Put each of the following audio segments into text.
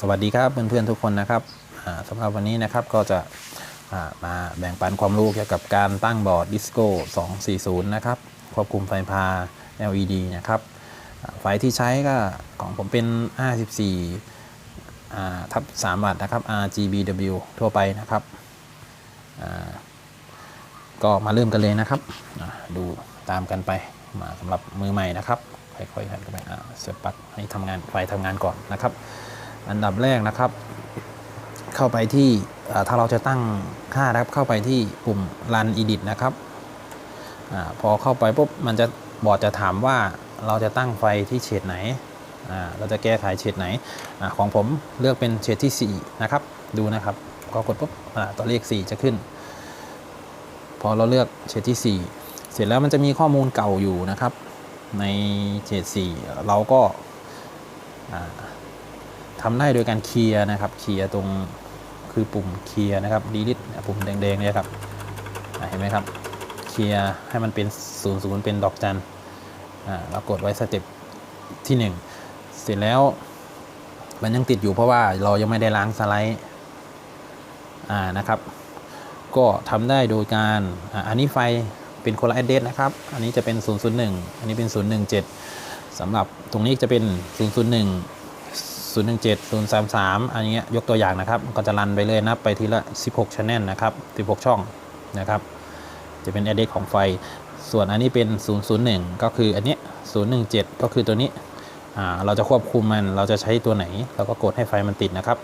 สวัสดีครับเพื่อนๆทุกคนนะครับสำหรับวันนี้นะครับก็จะมาแบ่งปันความรู้เกี่ยวกับการตั้งบอร์ดดิสโก้240 นะครับควบคุมไฟพา LED นะครับไฟที่ใช้ก็ของผมเป็น 54อ่ทับ3วัตต์นะครับ RGBW ทั่วไปนะครับก็มาเริ่มกันเลยนะครับ ดูตามกันไปมาสำหรับมือใหม่นะครับ ค่อยๆหันกันไปเสียบปลั๊กให้ทำงานไฟทำงานก่อนนะครับ อันดับแรกนะครับ เข้าไปที่ถ้าเราจะตั้งค่านะครับเข้าไปที่ปุ่ม run edit นะครับอพอเข้าไปปุ๊บมันจะบอร์ดจะถามว่าเราจะตั้งไฟที่เฉดไหน เราจะแก้ไขเฉดไหนอของผมเลือกเป็นเฉดที่ 4 นะครับ ดูนะครับก็กดปุ๊บตัวเลข 4 จะขึ้น พอเราเลือกเฉดที่ 4 เสร็จแล้วมันจะมีข้อมูลเก่าอยู่นะครับ ในเฉด4เราก็ อ่าทำได้โดยการเคลียร์นะครับเคลียร์ตรงคือปุ่มเคลียร์นะครับดีลิทปุ่มแดงๆเนี่ยครับเห็นไหมครับเคลียร์ให้มันเป็น0ูนย์เป็นดอกจันอ่าเรากดไว้สเต็ปที่ 1 เสร็จแล้วมันยังติดอยู่เพราะว่าเรายังไม่ได้ล้างสไลด์อ่านะครับ ก็ทำได้โดยการอ่าอันนี้ไฟเป็นคนละ address นะครับ อันนี้จะเป็น 001 อันนี้เป็น 017สำหรับตรงนี้จะเป็น 001 017 033 อันนี้ยกตัวอย่างนะครับ ก็จะรันไปเลยนับไปทีละ 16 channel นะครับ 16 ช่องนะครับ จะเป็น address ของไฟ ส่วนอันนี้เป็น 001 ก็คืออันนี้ 017 ก็คือตัวนี้ เราจะควบคุมมัน เราจะใช้ตัวไหน เราก็กดให้ไฟมันติดนะครับ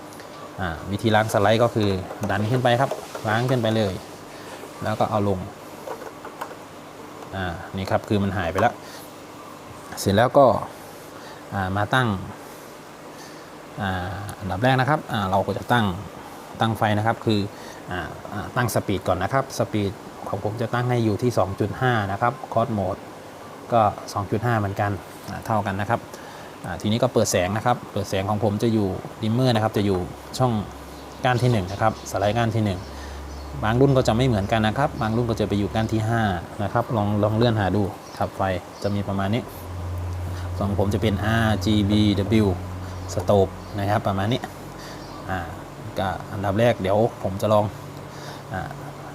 วิธีล้างสไลด์ก็คือดันขึ้นไปครับ ล้างขึ้นไปเลย แล้วก็เอาลง นี่ครับ คือมันหายไปแล้ว เสร็จแล้วก็มาตั้ง อันดับแรกนะครับเราก็จะตั้งตั้งไฟนะครับคืออตั้งสปีดก่อนนะครับสปีดของผมจะตั้งให้อยู่ที่ 2.5 นะครับคอร์สโหมดก็ 2.5 เหมือนกันเท่ากันนะครับทีนี้ก็เปิดแสงนะครับ เปิดแสงของผมจะอยู่ดิมเมอร์นะครับจะอยู่ช่องก้านที่1นะครับสไลด์ก้านที่ 1 บางรุ่นก็จะไม่เหมือนกันนะครับ บางรุ่นก็จะไปอยู่ก้านที่5นะครับลองลองเลื่อนหาดูขับไฟจะมีประมาณนี้ของผมจะเป็น RGBW สโตบนะครับประมาณนี้อ่าก็อันดับแรกเดี๋ยวผมจะลองอา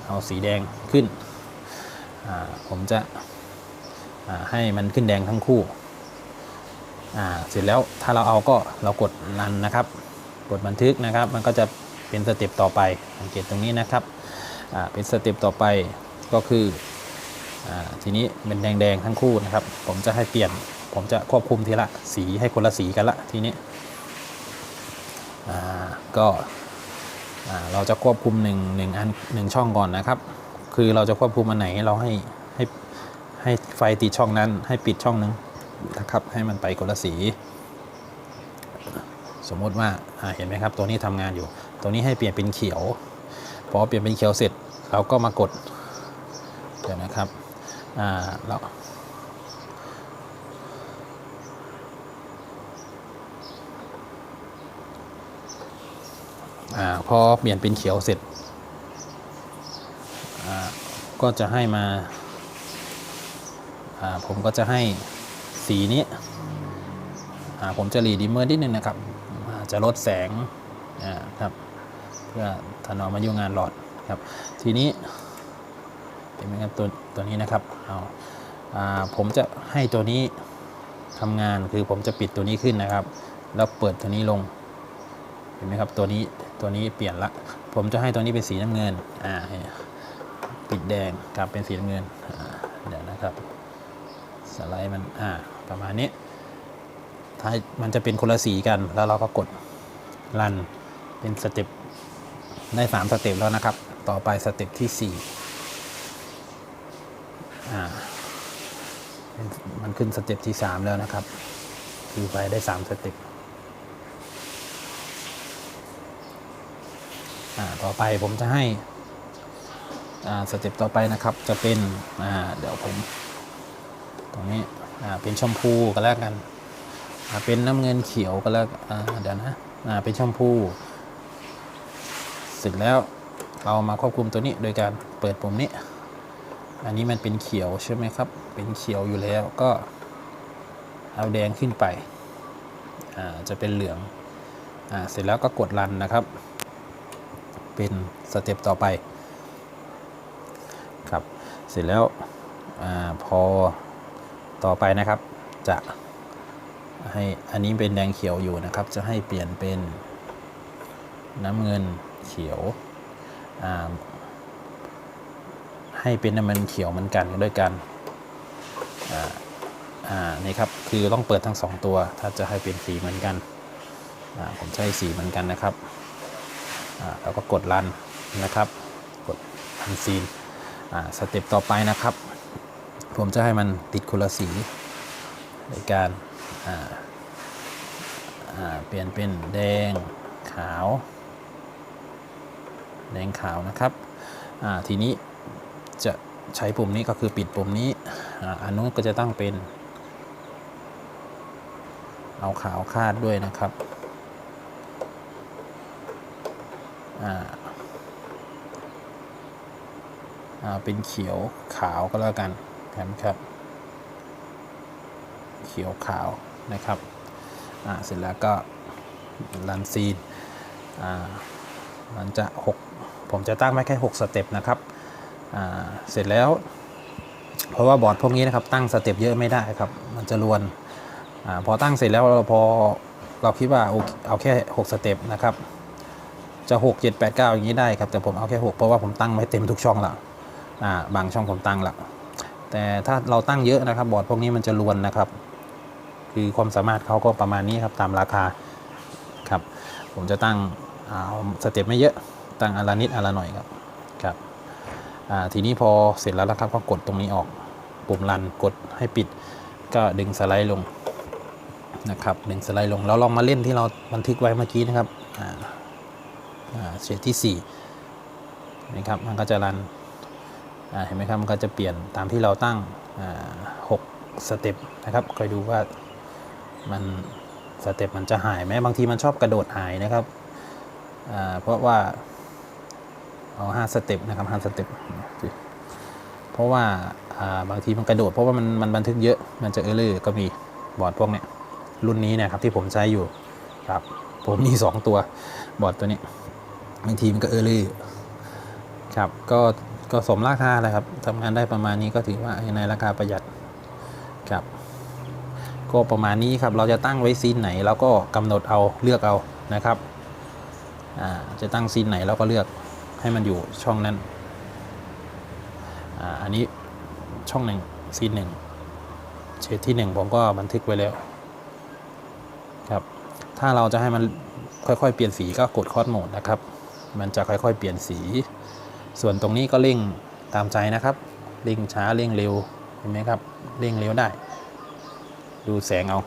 เอาสีแดงขึ้นอ่าผมจะอ่าให้มันขึ้นแดงทั้งคู่อ่าเสร็จแล้วถ้าเราเอาก็เรากดรันนะครับ กดบันทึกนะครับ มันก็จะเป็นสเต็ปต่อไปสังเกตตรงนี้นะครับอ่าเป็นสเต็ปต่อไปก็คืออาทีนี้เป็นแดงๆทั้งคู่นะครับ ผมจะให้เปลี่ยน ผมจะควบคุมทีละสีให้คนละสีกันละทีนี้ก็เราจะควบคุมหนึ่งหนึ่งอันหนึ่งช่องก่อนนะครับ คือเราจะควบคุมอันไหนเราให้ให้ให้ไฟติดช่องนั้น ให้ปิดช่องนึงนะครับ ให้มันไปคนละสี สมมติว่าเห็นไหมครับตัวนี้ทำงานอยู่ ตัวนี้ให้เปลี่ยนเป็นเขียวพอเปลี่ยนเป็นเขียวเสร็จ เราก็มากดเดี๋ยวนะครับเรา อพอเปลี่ยนเป็นเขียวเสร็จ ก็จะให้มาาผมก็จะให้สีนี้ ผมจะรีดิมเมอร์นิดนึงนะครับ จะลดแสงครับ เพื่อถนอมมายุงานหลอดครับ ทีนี้เห็นไหมครับตัวตัวนี้นะครับเอาอาผมจะให้ตัวนี้ทำงานคือผมจะปิดตัวนี้ขึ้นนะครับ แล้วเปิดตัวนี้ลง เห็นไหมครับตัวนี้ตัวนี้เปลี่ยนละ ผมจะให้ตัวนี้เป็นสีน้ำเงินอ่าปิดแดงครับเป็นสีน้ำเงินเดี๋ยวนะครับสไลด์มันอ่าประมาณนี้ถ้ามันจะเป็นคนละสีกันแล้วเราก็กดรันเป็นสเต็ปได้สามสเต็ปแล้วนะครับ ต่อไปสเต็ปที่สี่อ่ามันขึ้นสเต็ปที่สามแล้วนะครับ คือไปได้สามสเต็ป อ่า ต่อไปผมจะให้สเต็ปต่อไปนะครับจะเป็นเดี๋ยวผมตรงนี้เป็นชมพูก็แล้วกันเป็นน้ำเงินเขียวก็แล้วเดี๋ยวนะเป็นชมพู เสร็จแล้วเรามาควบคุมตัวนี้โดยการเปิดปุ่มนี้ อันนี้มันเป็นเขียวใช่ไหมครับ เป็นเขียวอยู่แล้วก็เอาแดงขึ้นไปจะเป็นเหลืองอเสร็จแล้วก็กดรันนะครับ เป็นสเต็ปต่อไปครับเสร็จแล้วอพอต่อไปนะครับจะให้อันนี้เป็นแดงเขียวอยู่นะครับ จะให้เปลี่ยนเป็นน้ำเงินเขียวให้เป็นน้ำมันเขียวเหมือนกันด้วยกันนี่ครับคือต้องเปิดทั้งสองตัว ถ้าจะให้เป็นสีเหมือนกันผมใช้สีเหมือนกันนะครับ แล้วก็กดรันนะครับกดรันซีนสเต็ปต่อไปนะครับ ผมจะให้มันติดคนละสีในการเปลี่ยนเป็นแดงขาว แดงขาวนะครับทีนี้จะใช้ปุ่มนี้ก็คือปิดปุ่มนี้ออันนู้นก็จะตั้งเป็น เอาขาวคาดด้วยนะครับอ่าอ่า เป็นเขียวขาวก็แล้วกันครับครับ เขียวขาวนะครับเสร็จแล้วก็รันซีนมันจะ 6 ผมจะตั้งไว้แค่ 6 สเต็ปนะครับเสร็จแล้ว เพราะว่าบอร์ดพวกนี้นะครับตั้งสเต็ปเยอะไม่ได้ครับ มันจะรวนอพอตั้งเสร็จแล้วเราพอเราคิดว่าเคเอาแค่ 6 สเต็ปนะครับ จะ 6 7 8 9 อย่างนี้ได้ครับแต่ผมเอาแค่ 6 เพราะว่าผมตั้งไว้เต็มทุกช่องและอ่าบางช่องผมตั้งละแต่ถ้าเราตั้งเยอะนะครับ บอร์ดพวกนี้มันจะรวนนะครับ คือความสามารถเขาก็ประมาณนี้ครับตามราคาครับ ผมจะตั้งเอาสเต็ปไม่เยอะตั้งอนละนิดอนละหน่อยครับครับอ่าทีนี้พอเสร็จแล้วนะครับก็กดตรงนี้ออกปุ่มรันกดให้ปิด ก็ดึงสไลด์ลงนะครับดึงสไลด์ลงแล้วลองมาเล่นที่เราบันทึกไว้เมื่อกี้นะครับอ่า เฉดที่4นะครับมันก็จะรันเห็นไหมครับมันก็จะเปลี่ยนตามที่เราตั้งอ่าหกสเต็ปนะครับคอยดูว่ามันสเต็ปมันจะหายไหมบางทีมันชอบกระโดดหายนะครับเพราะว่าเอาห้าสเต็ปนะครับห้าสเต็ปเพราะว่าบางทีมันกระโดดเพราะว่ามันมันบันทึกเยอะมันจะเออร์เลอร์ก็มีบอร์ดพวกเนี้ยรุ่นนี้นะครับที่ผมใช้อยู่ครับผมมี 2 ตัวบอร์ดตัวนี้ บางทีมันก็เออร์เลอร์ครับก็ก็สมราคาเลยครับทำงานได้ประมาณนี้ก็ถือว่าในราคาประหยัดครับ ก็ประมาณนี้ครับเราจะตั้งไว้ซีนไหนเราก็กำหนดเอาเลือกเอานะครับอ่าจะตั้งซีนไหนเราก็เลือกให้มันอยู่ช่องนั้นอ่าอันนี้ช่องหนึ่งซีนหนึ่งเฉดที่หนึ่งผมก็บันทึกไว้แล้วครับถ้าเราจะให้มันค่อยๆ เปลี่ยนสีก็กดคอร์สโหมดนะครับ มันจะค่อยๆ เปลี่ยนสี ส่วนตรงนี้ก็เร่งตามใจนะครับ เร่งช้าเร่งเร็วเห็นไหมครับ เร่งเร็วได้ ดูแสงเอา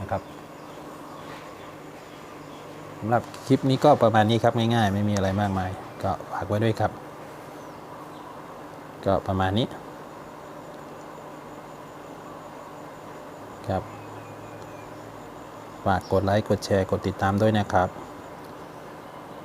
นะครับสำหรับคลิปนี้ก็ประมาณนี้ครับง่ายๆ ไม่มีอะไรมากมาย ก็ฝากไว้ด้วยครับ ก็ประมาณนี้ ครับฝากกดไลค์ กดแชร์ กดติดตามด้วยนะครับ